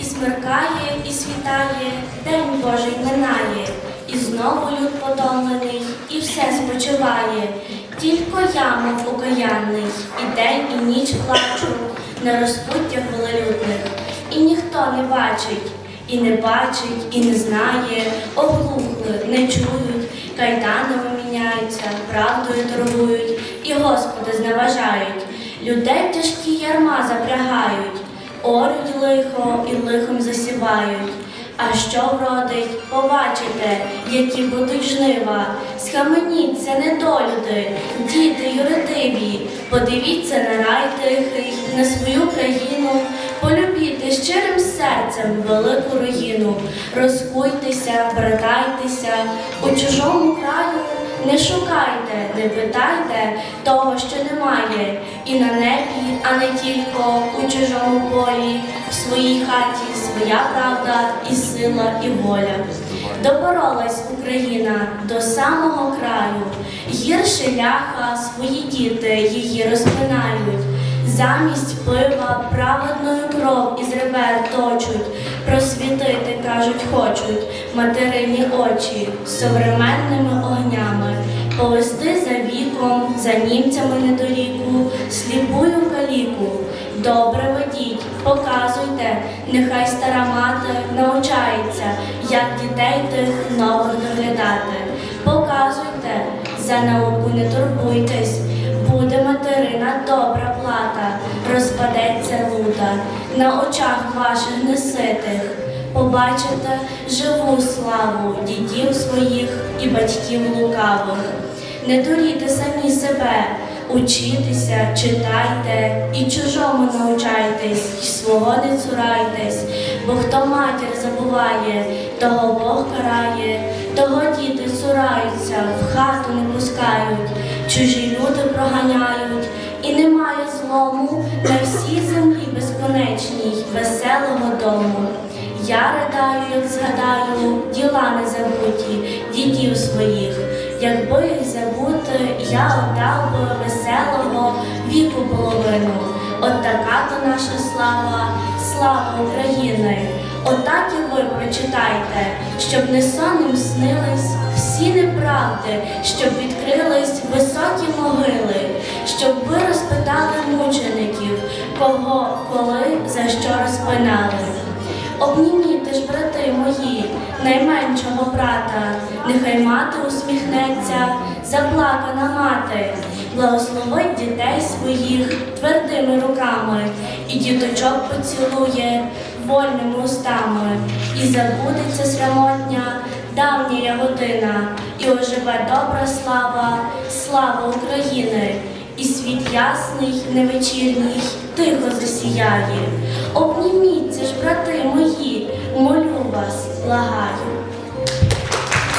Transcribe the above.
І смеркає, і світає, день Божий минає, і знову люд потомлений, і все спочиває. Тільки я, мов окаянний, і день, і ніч плачу на розпуттях велелюдних, і ніхто не бачить, і не бачить, і не знає, оглухли, не чують, кайданами міняються, правдою торгують, і Господа зневажають, людей тяжкі ярма запрягають. Орють лихо і лихом засівають. А що вродить, побачите, які будуть жнива. Схаменіться, недолюди, діти юридиві, подивіться на рай тихий, на свою країну, полюбіте щирим серцем велику руїну, розкуйтеся, братайтеся, у чужому краю не шукайте, не питайте того, що немає, і на небі, а не тільки у чужому полі, в своїй хаті своя правда і сила, і воля. Доборолась Україна до самого краю, гірше ляха свої діти її розпинають. Замість пива праведною кров із ребер точуть, просвітити, кажуть, хочуть материні очі современними огнями, за німцями недоріку, сліпую каліку. Добре ведіть, показуйте, нехай стара мати навчається, як дітей тих нових доглядати. Показуйте, за науку не турбуйтесь, буде материна добра плата, розпадеться лута на очах ваших неситих. Побачите живу славу дітів своїх і батьків лукавих. Не дуріте самі себе, учітеся, читайте і чужому навчайтесь, і свого не цурайтесь, бо хто матір забуває, того Бог карає, того діти цураються, в хату не пускають, чужі люди проганяють, і немає злому на всій землі безконечній, веселого дому. Я ридаю, як згадаю, діла незабуті, дітів своїх. Якби їх я отдав веселого віку половину. От така то наша слава, слава України. Отак і ви прочитайте, щоб не сонним снились всі неправди, щоб відкрились високі могили, щоб ви розпитали мучеників, кого, коли, за що розпинали. Обніміте ж, брати мої, найменшого брата, нехай мати усміхнеться, заплакана мати, благословить дітей своїх твердими руками, і діточок поцілує вольними устами, і забудеться срамотня, давня година, і оживе добра слава, слава України. І світ ясний, невечірній, тихо засіяє. Обніміться ж, брати мої, молю вас, благаю.